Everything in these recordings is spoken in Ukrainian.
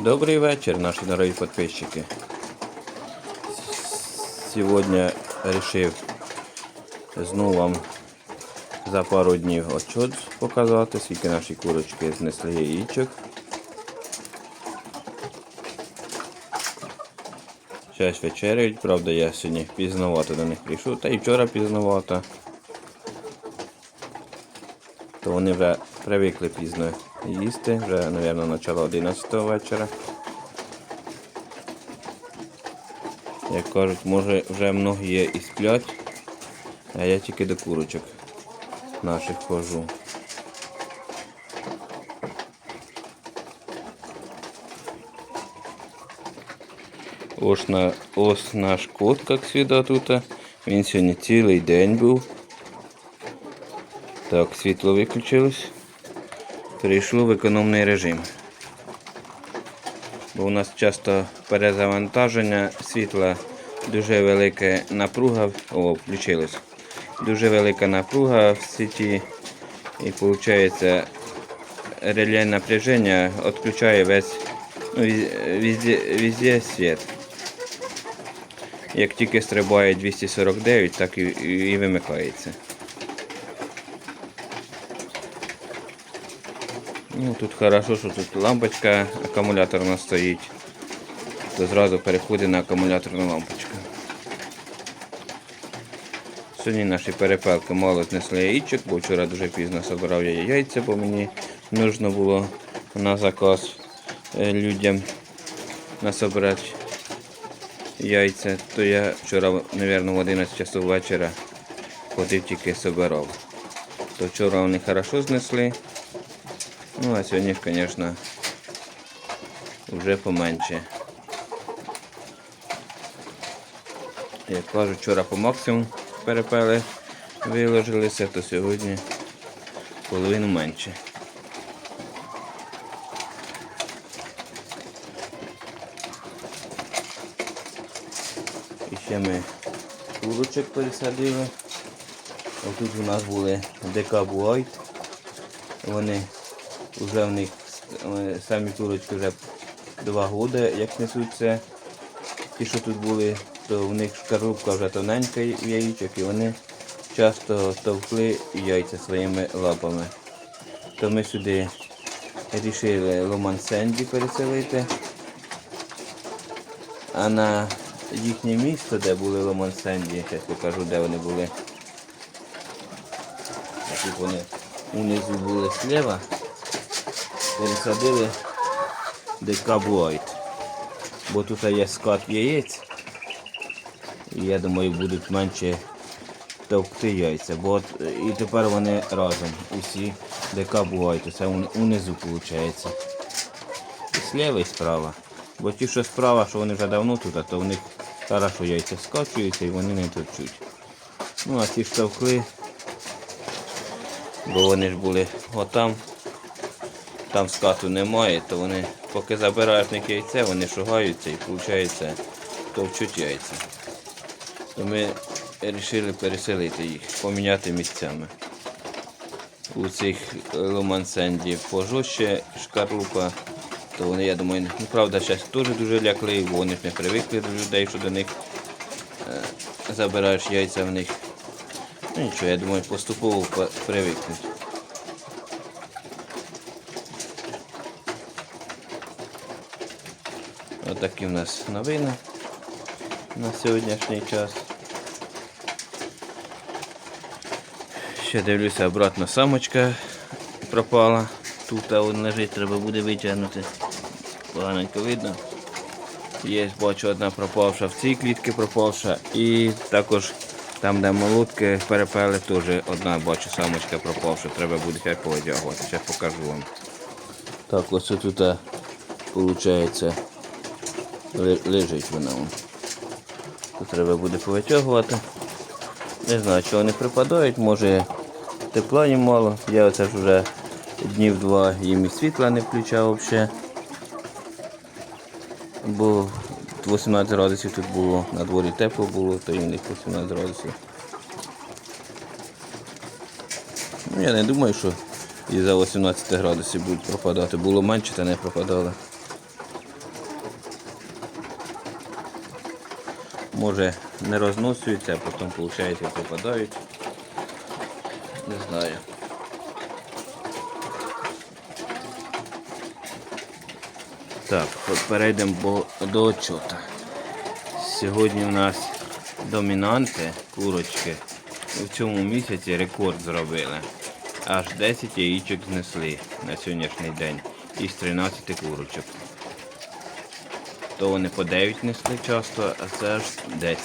Добрий вечір, наші дорогі підписчики. Сьогодні вирішив знову вам за пару днів отчет показати, скільки наші курочки знесли яєчок. Зараз вечеряють, правда я сьогодні пізновато до них прийшов, та і вчора пізновато. То вони вже привикли пізно їсти, вже, мабуть, начало 11 вечора. Як кажуть, може вже многі є і сплять, а я тільки до курочок наших хожу. Ось, на, ось наш кот, як завжди тут. Він сьогодні цілий день був. Так, світло виключилось. Перейшло в економний режим. Бо у нас часто перезавантаження світла, дуже велика напруга. О, включилось. Дуже велика напруга в сіті. І виходить реле напряження відключає весь ну, везде, везде світ. Як тільки стрибає 249, так і, і вимикається. Ну, тут хорошо, що тут лампочка акумуляторна стоїть. То зразу переходить на акумуляторну лампочку. Сьогодні наші перепелки мало знесли яєчок, бо вчора дуже пізно збирав я яйця, бо мені нужно було на заказ е, людям насобирати яйця. То я вчора, мабуть, в 11 часов вечора ходив тільки собирав. То вчора вони хорошо знесли. Ну, а сьогодні ж, звісно, вже поменше. Як кажуть, вчора по максимуму перепели виложилися, то сьогодні половину менше. І ще ми курочок пересадили. Отут у нас були декабуайт. Вони вже в них самі курочки вже два роки, як несуться. Ті, що тут були, то в них шкарлупка вже тоненька в яєчок і вони часто товкли яйця своїми лапами. То ми сюди вирішили Ломан Сенді переселити. А на їхнє місто, де були Ломан Сенді, зараз покажу, де вони були. Тут вони унизу були слева пересадили декабуайт. Бо тут є склад яєць. І я думаю, будуть менше товкти яйця. Бо от, е, і тепер вони разом. Усі декабуайти. Це унизу виходить. І сліва і справа. Бо ті, що справа, що вони вже давно тут, то в них хорошо яйця скачуються і вони не товчуть. Ну а ті ж товкли, бо вони ж були отам там скату немає, то вони, поки забираєш в них яйце, вони шугаються і виходить товчуть яйця. То ми вирішили переселити їх, поміняти місцями. У цих ломансенді пожорстче шкарлупа, то вони, я думаю, ну правда, зараз теж дуже лякливі, бо вони ж не привикли до людей, що до них е, забираєш яйця в них. Ну нічого, я думаю, поступово привикнуть. Отакі в нас новини на сьогоднішній час. Ще дивлюся, обратно самочка пропала. Тут вон лежить, треба буде витягнути. Поганенько видно. Є, бачу, одна пропавша в цій клітці пропавша. І також там, де молотки перепели, теж одна бачу самочка пропавша. Треба буде хай повитягувати. Зараз покажу вам. Так, ось тут виходить Ле- лежить вона. Тут треба буде повитягувати. Не знаю, чого вони припадають, може тепла їм мало. Я оце ж вже днів два їм і світла не включав взагалі. Бо 18 градусів тут було, на дворі тепло було, то і в них 18 градусів. Ну, я не думаю, що із-за 18 градусів будуть пропадати. Було менше, та не пропадали. Може не розносуються, а потім, виходить, попадають. Не знаю. Так, перейдемо до отчота. Сьогодні у нас домінанти, курочки, в цьому місяці рекорд зробили. Аж 10 яєчок знесли на сьогоднішній день із 13 курочок. То вони по 9 несли часто, а це аж 10.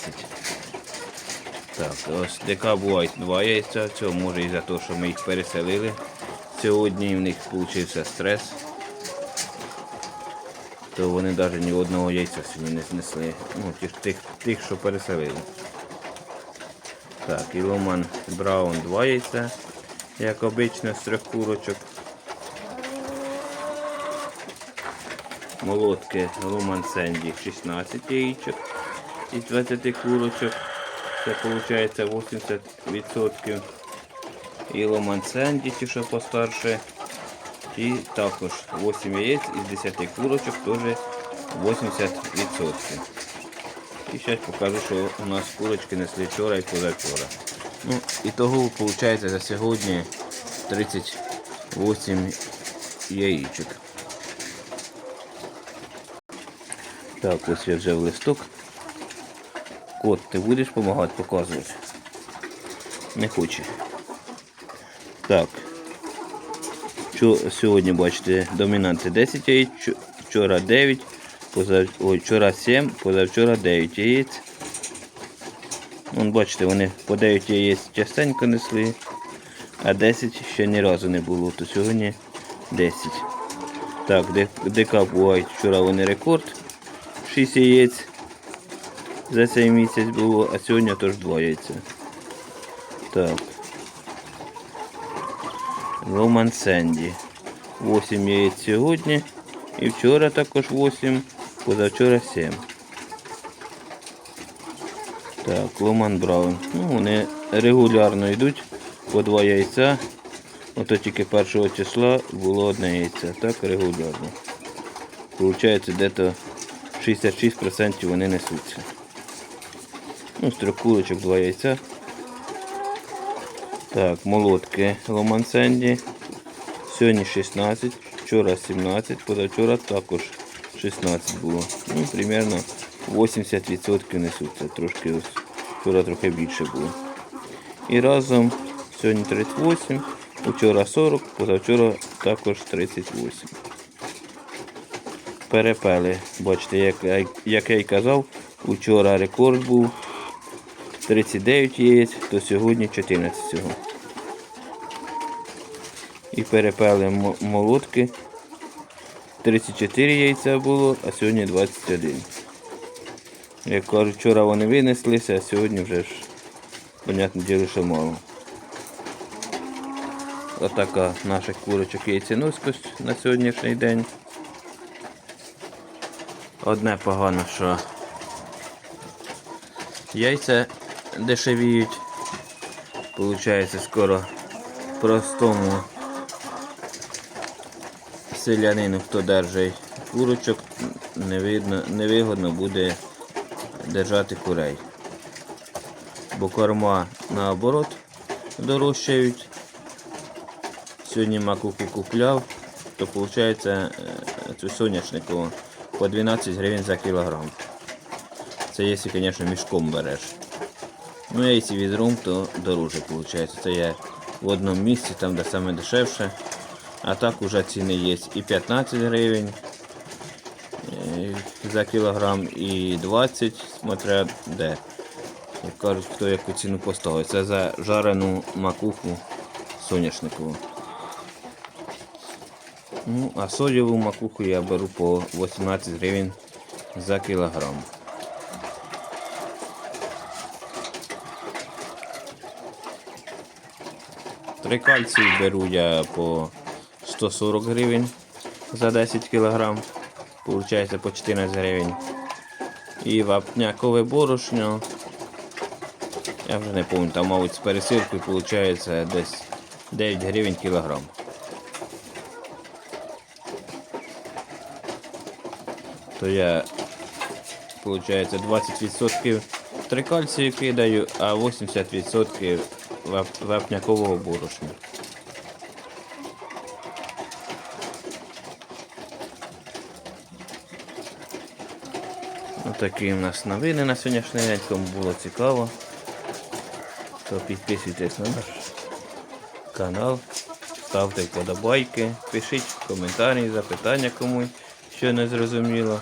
Так, ось дека бувають два яйця, цього може і за те, що ми їх переселили. Сьогодні в них вийшов стрес. То вони навіть ні одного яйця сьогодні не знесли. Ну, тих, тих, тих що переселили. Так, і Ломан Браун два яйця, як обично з трьох курочок. Молотки Ломан Сенді 16 яєчок із 20 курочок. Це виходить 80%. І Ломан Сенді, ті, що постарше. І також 8 яєць із 10 курочок теж 80%. І зараз покажу, що у нас курочки несли вчора і позавчора. Ну, і виходить за сьогодні 38 яєчок. Так, ось я вже в листок. Кот, ти будеш допомагати показувати? Не хоче. Так. Що сьогодні бачите, домінанти 10 яєць, вчора 9, позав... Ой, вчора 7, позавчора 9 яєць. Вон, бачите, вони по 9 яєць частенько несли, а 10 ще ні разу не було, то сьогодні 10. Так, де- дека бувають, вчора вони рекорд. 6 яєць за цей місяць було, а сьогодні теж 2 яйця. Так. Роман Сенді. 8 яєць сьогодні. І вчора також 8, позавчора 7. Так, Ломан Браун. Ну, вони регулярно йдуть по 2 яйця. Ото тільки 1 числа було одне яйце. Так регулярно. Получається, дето 66% вони несуться. Ну, курочок, 2 яйця. Так, молотки Ломан Сенді. Сьогодні 16, вчора 17, позавчора також 16 було. Ну, примерно 80% несуться. Трошки ось вчора трохи більше було. І разом сьогодні 38, вчора 40, позавчора також 38. Перепели. Бачите, як, як я й казав, вчора рекорд був 39 яєць, то сьогодні 14 всього. І перепели молотки. 34 яйця було, а сьогодні 21. Як кажуть, вчора вони винеслися, а сьогодні вже ж, понятне діло, що мало. Отака наших курочок яйценоскость на сьогоднішній день. Одне погано, що яйця дешевіють. Получається скоро простому селянину, хто держить курочок, не невигодно буде держати курей. Бо корма наоборот дорожчають. Сьогодні макуху купляв, то виходить цю соняшнику по 12 гривень за кілограм. Це якщо, звісно, мішком береш. Ну, якщо відром, то дороже виходить. Це я в одному місці, там де саме дешевше. А так уже ціни є і 15 гривень за кілограм, і 20, смотря де. Як кажуть, хто яку ціну поставить. Це за жарену макуху соняшникову. Ну, а соєву макуху я беру по 18 гривень за кілограм. Трикальцій беру я по 140 гривень за 10 кг. Получається по 14 гривень. І вапнякове борошно. Я вже не пам'ятаю, мабуть, з пересилкою виходить десь 9 гривень кілограм. То я, виходить, 20% 3 кальцію кидаю, а 80% вап- вапнякового борошна. Отакі у нас новини на сьогоднішній день. Кому було цікаво, то підписуйтесь на наш канал, ставте вподобайки, пишіть коментарі, запитання комусь, що не зрозуміло.